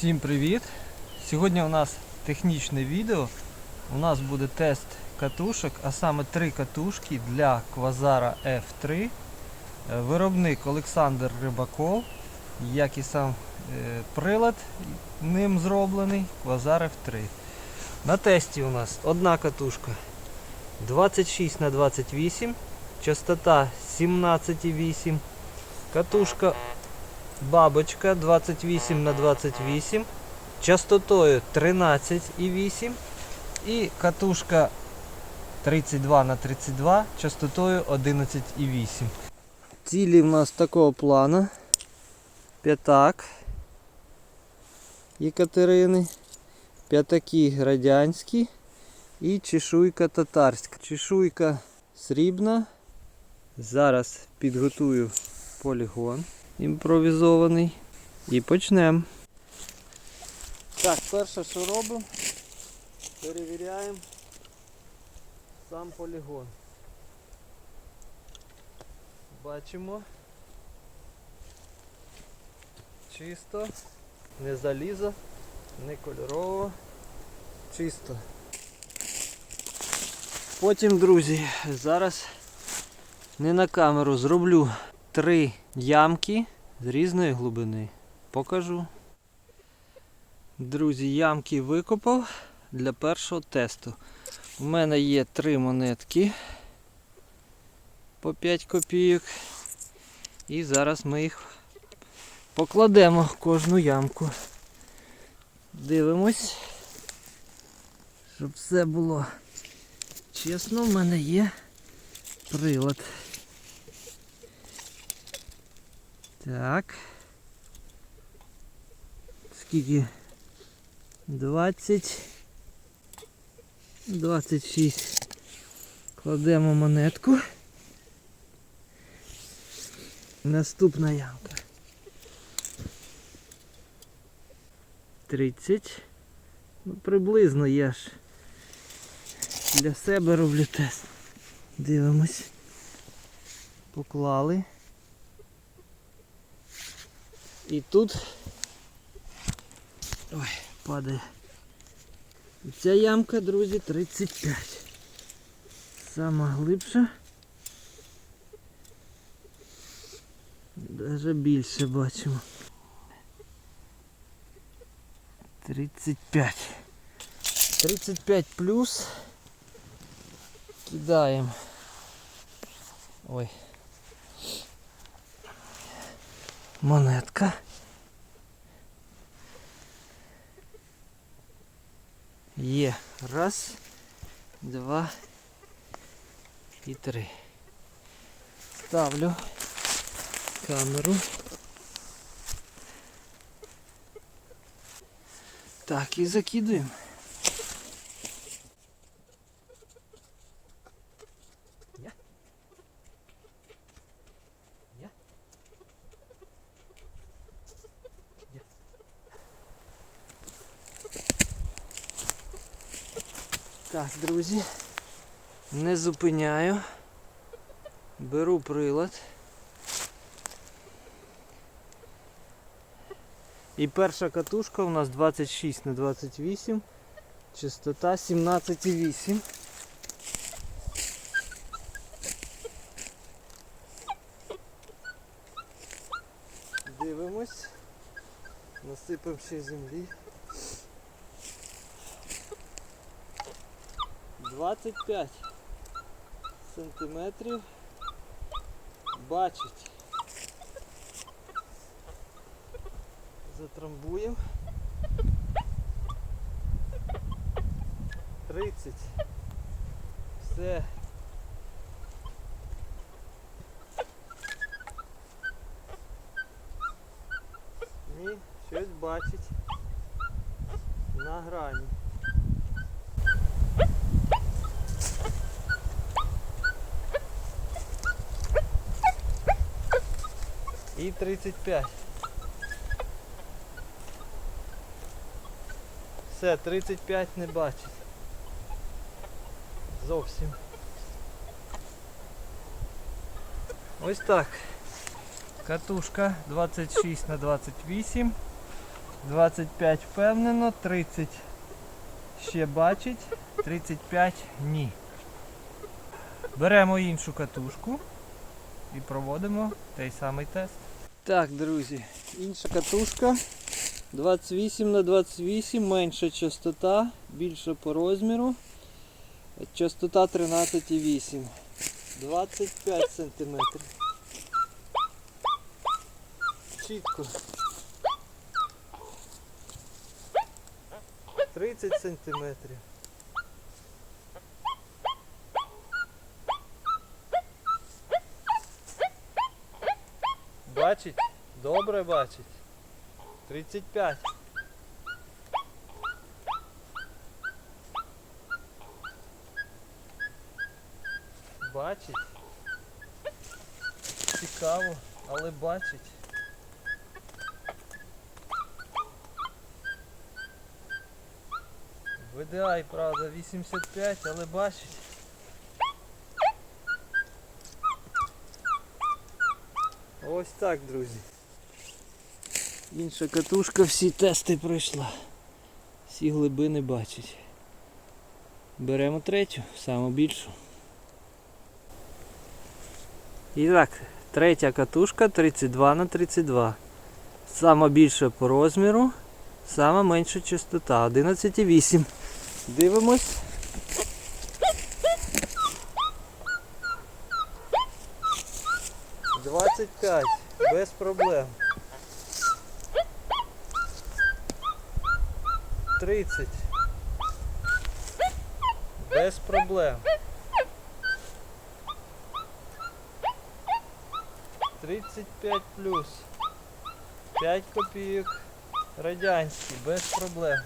Всім привіт! Сьогодні у нас технічне відео. У нас буде тест катушок, а саме три катушки для Квазара F3. Е, Виробник Олександр Рибаков, як і сам е, прилад ним зроблений Квазар F3. На тесті у нас одна катушка 26 на 28, частота 17,8, катушка бабочка 28 на 28 частотою 13,8 і катушка 32 на 32 частотою 11,8. Цілі в нас такого плана. П'ятак Єкатерини, п'ятаки радянські і чешуйка татарська. Чешуйка срібна. Зараз підготую полігон імпровізований. І почнемо. Так, перше, що робимо, перевіряємо сам полігон. Бачимо. Чисто, не залізо, не кольорово, чисто. Потім, друзі, зараз не на камеру зроблю три ямки з різної глибини. Покажу. Друзі, ямки викопав для першого тесту. У мене є три монетки по 5 копійок. І зараз ми їх покладемо в кожну ямку. Дивимось, щоб все було чесно, в мене є прилад. Так. Скільки? 20. 26. Кладемо монетку. Наступна ямка. 30. Ну, приблизно я ж для себе роблю тест. Дивимось. Поклали. І тут ой, падає. Ця ямка, друзі, 35. Сама глибша. Даже більше бачимо. 35. 35 плюс. Кидаємо. Ой. Монетка. Є. Раз, два і три. Ставлю камеру. Так, і закидуємо. Друзі, не зупиняю. Беру прилад. І перша катушка у нас 26 на 28, частота 17,8. Дивимось. Насипемо ще землі. 25 сантиметрів бачить. Затрамбуємо. 30. Все. Ні, щось бачить на грані. І 35. Все, 35 не бачить. Зовсім. Ось так. Катушка 26 на 28. 25 впевнено, 30 ще бачить, 35 ні. Беремо іншу катушку і проводимо той самий тест. Так, друзі, інша катушка 28 на 28, менша частота, більша по розміру. Частота 13,8. 25 см. Чітко. 30 сантиметрів. Бачить? Добре бачить. 35. Бачить. Цікаво, але бачить. VDI, правда, 85, але бачить. Ось так, друзі. Інша катушка всі тести пройшла. Всі глибини бачить. Беремо третю, саму більшу. І так, третя катушка 32 на 32. Сама більша по розміру, сама менша частота 11,8. Дивимось. П'ять, без проблем. Тридцять. Без проблем. Тридцять п'ять плюс. П'ять копійок. Радянський, без проблем.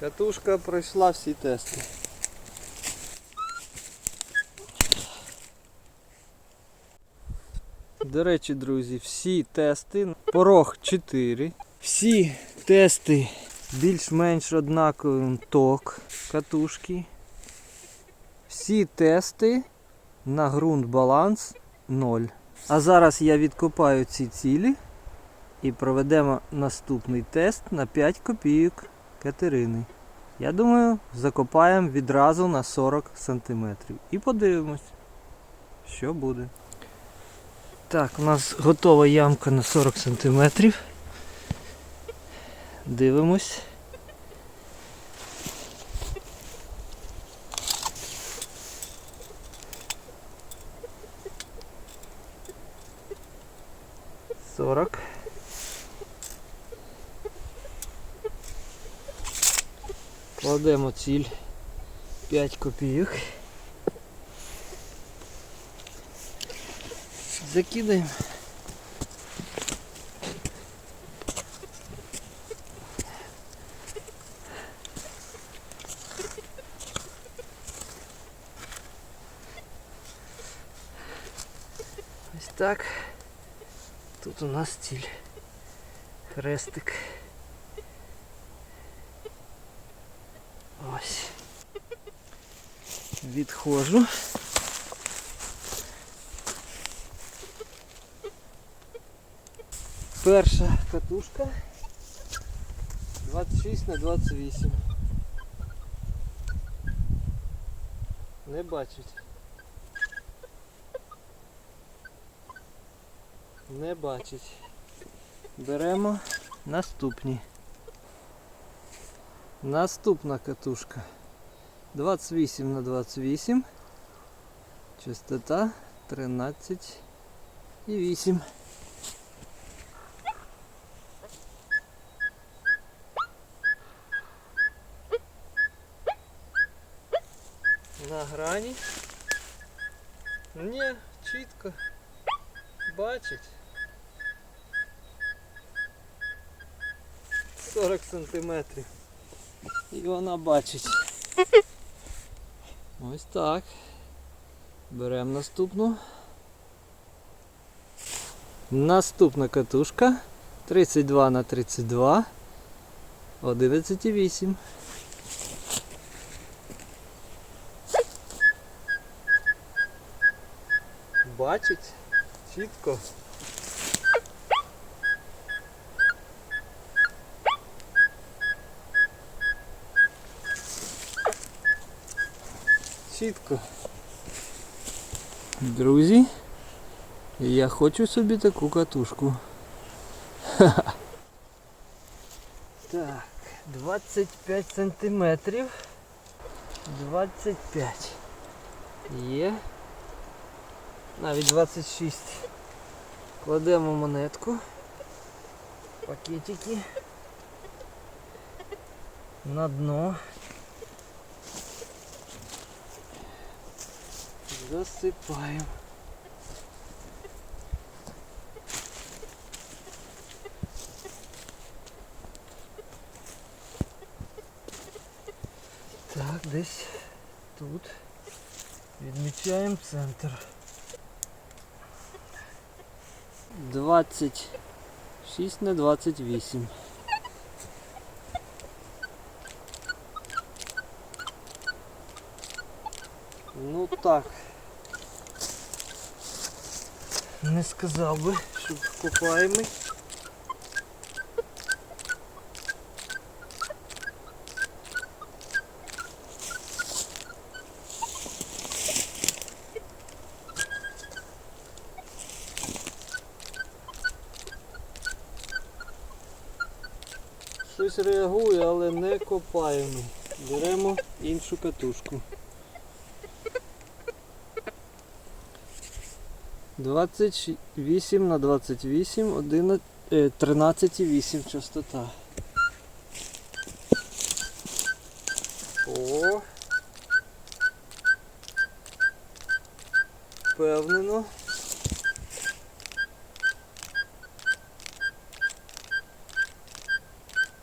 Катушка пройшла всі тести. До речі, друзі, всі тести, порог 4. Всі тести більш-менш однаковим ток катушки. Всі тести на ґрунт баланс 0. А зараз я відкопаю ці цілі і проведемо наступний тест на 5 копійок Катерини. Я думаю, закопаємо відразу на 40 см. І подивимось, що буде. Так, у нас готова ямка на 40 см. Дивимось. Сорок. Кладемо ціль 5 копійок. Закидаємо. Ось так. Тут у нас ціль. Хрестик. Ось. Відходжу. Перша катушка 26 на 28. Не бачить. Не бачить. Беремо наступні. Наступна катушка 28 на 28. Частота 13 і 8. На грані. Ні, чітко. Бачить. 40 сантиметрів. І вона бачить. Ось так. Беремо наступну. Наступна катушка. 32 на 32. 11,8. Бачить Чітко. Чітко. Друзі, я хочу собі таку катушку. Ха-ха. Так, 25 сантиметрів. 25. Є. Навіть 26. Кладемо монетку. Пакетики. На дно. Засипаємо. Так, десь тут. Відмічаємо центр. 26 на 28. Ну так. Не сказав би, що копаємо. Щось реагує, але не копаємо. Беремо іншу катушку. 28 на 28, 11, е, 13,8 частота. О. Впевнено.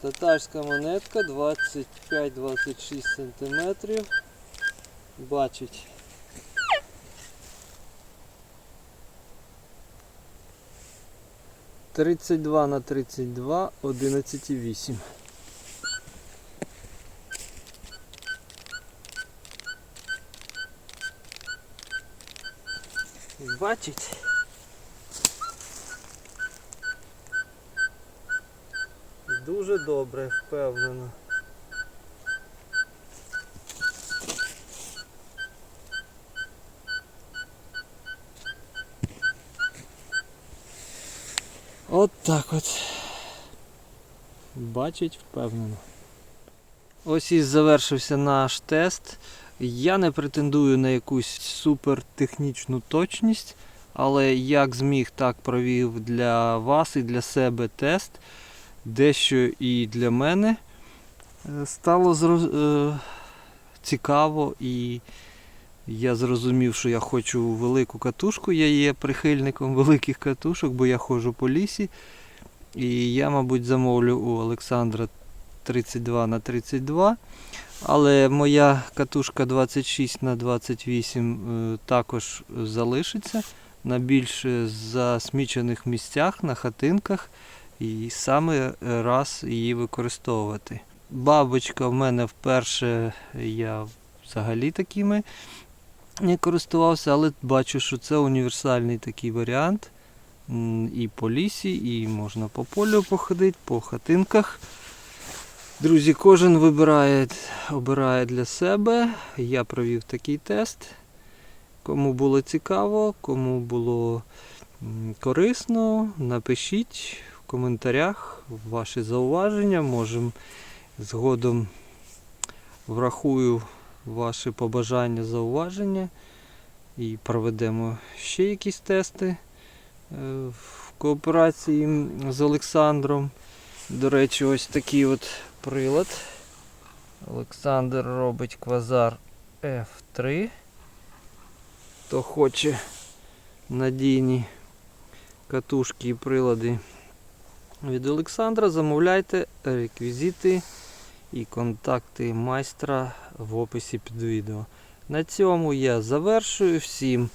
Татарська монетка 25-26 см. Бачить. Тридцять два на тридцять два, одинадцять і вісім. Бачить. Дуже добре, впевнено. От так от. Бачить впевнено. Ось і завершився наш тест. Я не претендую на якусь супертехнічну точність, але як зміг, так провів для вас і для себе тест. Дещо і для мене е, стало е, цікаво і я зрозумів, що я хочу велику катушку. Я є прихильником великих катушок, бо я ходжу по лісі. І я, мабуть, замовлю у Олександра 32 на 32. Але моя катушка 26 на 28 е, також залишиться на більш засмічених місцях, на хатинках. І саме раз її використовувати. Бабочка в мене вперше я взагалі такими не користувався, але бачу, що це універсальний такий варіант. І по лісі, і можна по полю походити, по хатинках. Друзі, кожен вибирає, обирає для себе. Я провів такий тест. Кому було цікаво, кому було корисно, напишіть в коментарях ваші зауваження. Можемо згодом врахую ваші побажання, зауваження і проведемо ще якісь тести е, в кооперації з Олександром. До речі, ось такий от прилад. Олександр робить квазар F3. Хто хоче надійні катушки і прилади від Олександра, замовляйте реквізити і контакти майстра в описі під відео. На цьому я завершую. Всім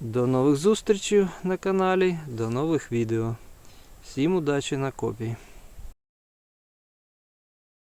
до нових зустрічей на каналі, до нових відео. Всім удачі на копії.